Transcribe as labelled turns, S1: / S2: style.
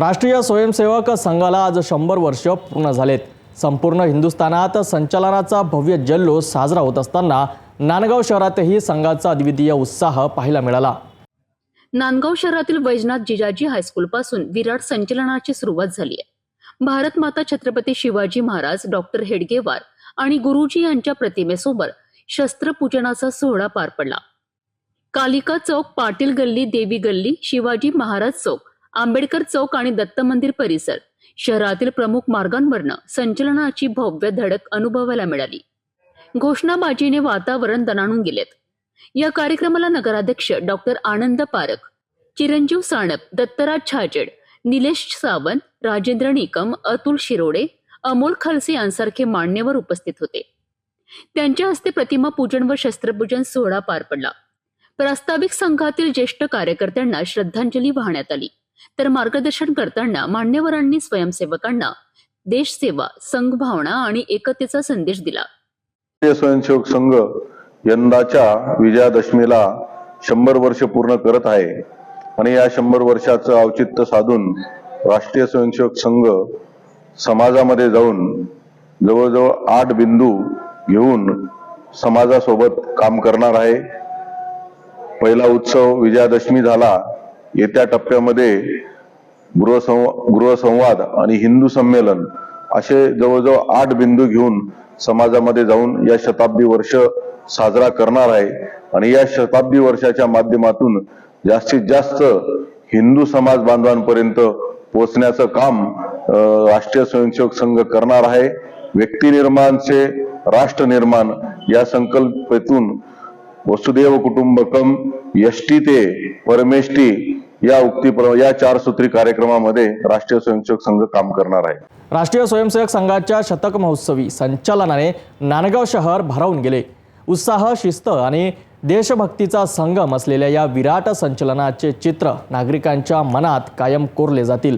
S1: राष्ट्रीय स्वयंसेवक संघाला आज शंभर वर्ष पूर्ण झालेत. संपूर्ण हिंदुस्थानात संचलनाचा भव्य जल्लोष साजरा होत असताना नांदगाव शहरातही संघाचा अद्वितीय उत्साह पाहायला मिळाला.
S2: नांदगाव शहरातील वैजनाथ जिजाजी हायस्कूल पासून विराट संचलनाची सुरुवात झाली आहे. भारत माता छत्रपती शिवाजी महाराज डॉक्टर हेडगेवार आणि गुरुजी यांच्या प्रतिमेसोबत शस्त्रपूजनाचा सोहळा पार पडला. कालिका चौक पाटील गल्ली देवी गल्ली शिवाजी महाराज चौक आंबेडकर चौक आणि दत्त मंदिर परिसर. शहरातील प्रमुख मार्गांवरनं संचलनाची भव्य धडक अनुभवायला मिळाली. घोषणाबाजीने वातावरण दणाणून गेलेत. या कार्यक्रमाला नगराध्यक्ष डॉक्टर आनंद पारख चिरंजीव साणप दत्तराज छाजेड निलेश सावंत राजेंद्र निकम अतुल शिरोडे अमोल खलसे यांसारखे मान्यवर उपस्थित होते. त्यांच्या हस्ते प्रतिमा पूजन व शस्त्रपूजन सोहळा पार पडला. प्रास्ताविक संघातील ज्येष्ठ कार्यकर्त्यांना श्रद्धांजली वाहण्यात आली. तर मार्गदर्शन करताना मान्यवरांनी स्वयंसेवकांना देशसेवा संघभावना आणि एकतेचा संदेश दिला.
S3: स्वयंसेवक संघ यंदाच्या विजयादशमीला शंभर वर्ष पूर्ण करत आहे आणि या शंभर वर्षाचं औचित्य साधून राष्ट्रीय स्वयंसेवक संघ समाजामध्ये जाऊन जवळजवळ आठ बिंदू घेऊन समाजासोबत काम करणार आहे. पहिला उत्सव विजयादशमी झाला. येत्या टप्प्यामध्ये गृहसंव गृहसंवाद आणि हिंदू संमेलन असे जवळजवळ आठ बिंदू घेऊन समाजामध्ये जाऊन या शताब्दी वर्ष साजरा करणार आहे. आणि या शताब्दी वर्षाच्या माध्यमातून जास्तीत जास्त हिंदू समाज बांधवांपर्यंत पोहोचण्याचं काम राष्ट्रीय स्वयंसेवक संघ करणार आहे. व्यक्ती निर्माण राष्ट्र निर्माण या संकल्पेतून वसुदेव कुटुंबकम यष्टी ते परमेष्टी या उक्ती या चार सूत्री कार्यक्रमामध्ये राष्ट्रीय स्वयंसेवक संघ काम करणार आहे.
S1: राष्ट्रीय स्वयंसेवक संघाच्या शतक महोत्सवी संचालनाने नांदगाव शहर भारावून गेले. उत्साह शिस्त आणि देशभक्तीचा संगम असलेल्या या विराट संचलनाचे चित्र नागरिकांच्या मनात कायम कोरले जातील.